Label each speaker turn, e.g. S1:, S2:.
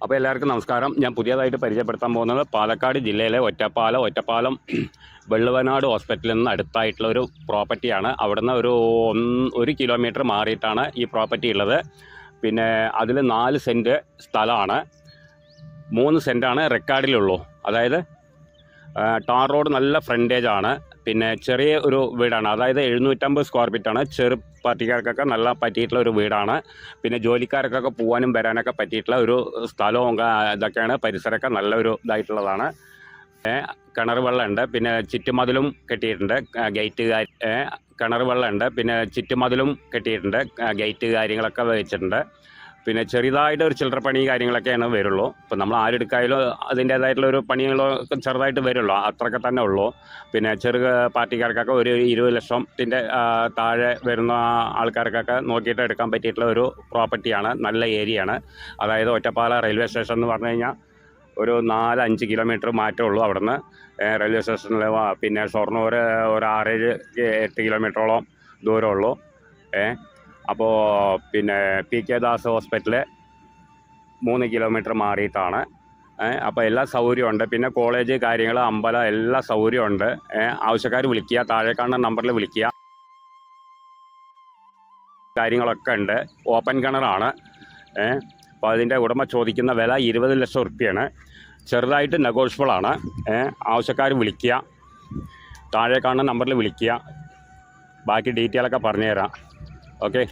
S1: അപ്പോൾ എല്ലാവർക്കും നമസ്കാരം. ഞാൻ പുതിയതായിട്ട് പരിചയപ്പെടുത്താൻ പോകുന്നത് പാലക്കാട് ജില്ലയിലെ ഒറ്റപ്പാലം ഒറ്റപ്പാലം വെള്ളുവനാട് ഹോസ്പിറ്റലിൽ നിന്ന് അടുത്തായിട്ടുള്ള ഒരു പ്രോപ്പർട്ടിയാണ്. അവിടുന്ന് ഒരു ഒരു കിലോമീറ്റർ മാറിയിട്ടാണ് ഈ പ്രോപ്പർട്ടി ഉള്ളത്. പിന്നെ അതിൽ നാല് സെന്റ് സ്ഥലമാണ്. മൂന്ന് സെന്റാണ് റെക്കാർഡിലുള്ളൂ അതായത് ടാർ റോഡ് നല്ല ഫ്രണ്ടേജ് ആണ്. പിന്നെ ചെറിയ ഒരു വീടാണ്. അതായത് എഴുന്നൂറ്റമ്പത് സ്ക്വയർ ആണ്. ചെറു പാർട്ടിക്കാർക്കൊക്കെ നല്ല പറ്റിയിട്ടുള്ള ഒരു വീടാണ്. പിന്നെ ജോലിക്കാർക്കൊക്കെ പോകാനും വരാനൊക്കെ പറ്റിയിട്ടുള്ള ഒരു സ്ഥലവും ഇതൊക്കെയാണ്. പരിസരമൊക്കെ നല്ലൊരു ഇതായിട്ടുള്ളതാണ്. കിണർ വെള്ളമുണ്ട്. പിന്നെ ചുറ്റുമതിലും കെട്ടിയിട്ടുണ്ട് ഗേറ്റ് കിണർ വെള്ളമുണ്ട്. പിന്നെ ചുറ്റുമതിലും കെട്ടിയിട്ടുണ്ട് ഗേറ്റ് കാര്യങ്ങളൊക്കെ വെച്ചിട്ടുണ്ട്. പിന്നെ ചെറുതായിട്ട് ഒരു ചില്ലറ പണി കാര്യങ്ങളൊക്കെയാണ് വരുള്ളൂ. ഇപ്പം നമ്മൾ ആരെടുക്കായാലും അതിന്റേതായിട്ടുള്ള ഒരു പണികളോ ചെറുതായിട്ട് വരുള്ളൂ. അത്രയൊക്കെ തന്നെ ഉള്ളൂ. പിന്നെ ചെറു പാർട്ടിക്കാർക്കൊക്കെ ഒരു ഇരുപത് ലക്ഷത്തിന്റെ താഴെ വരുന്ന ആൾക്കാർക്കൊക്കെ നോക്കിയിട്ട് എടുക്കാൻ പറ്റിയിട്ടുള്ള ഒരു പ്രോപ്പർട്ടിയാണ്. നല്ല ഏരിയയാണ്. അതായത് ഒറ്റപ്പാല റെയിൽവേ സ്റ്റേഷൻ എന്ന് പറഞ്ഞു കഴിഞ്ഞാൽ ഒരു നാല് അഞ്ച് കിലോമീറ്റർ മാറ്റമേ ഉള്ളൂ അവിടുന്ന്. റെയിൽവേ സ്റ്റേഷനിൽ പിന്നെ ഷൊർണൂർ ഒരു ആറേഴ് എട്ട് കിലോമീറ്ററോളം ദൂരമുള്ളൂ. ഏഹ് അപ്പോൾ പിന്നെ പി കെ ദാസ് ഹോസ്പിറ്റൽ മൂന്ന് കിലോമീറ്റർ മാറിയിട്ടാണ്. അപ്പോൾ എല്ലാ സൗകര്യമുണ്ട്. പിന്നെ കോളേജ് കാര്യങ്ങൾ അമ്പലം എല്ലാ സൗകര്യമുണ്ട്. ആവശ്യക്കാർ വിളിക്കുക താഴെ കാണുന്ന നമ്പറിൽ വിളിക്കുക. കാര്യങ്ങളൊക്കെ ഉണ്ട്. ഓപ്പൺ കിണറാണ്. അപ്പോൾ അതിന്റെ ഉടമ ചോദിക്കുന്ന വില ഇരുപത് ലക്ഷം റുപ്യാണ്. ചെറുതായിട്ട് നെഗോഷ്യബിൾ ആണ് ആവശ്യക്കാർ വിളിക്കുക. താഴെ കാണുന്ന നമ്പറിൽ വിളിക്കുക. ബാക്കി ഡീറ്റെയിലൊക്കെ പറഞ്ഞുതരാം. Okay.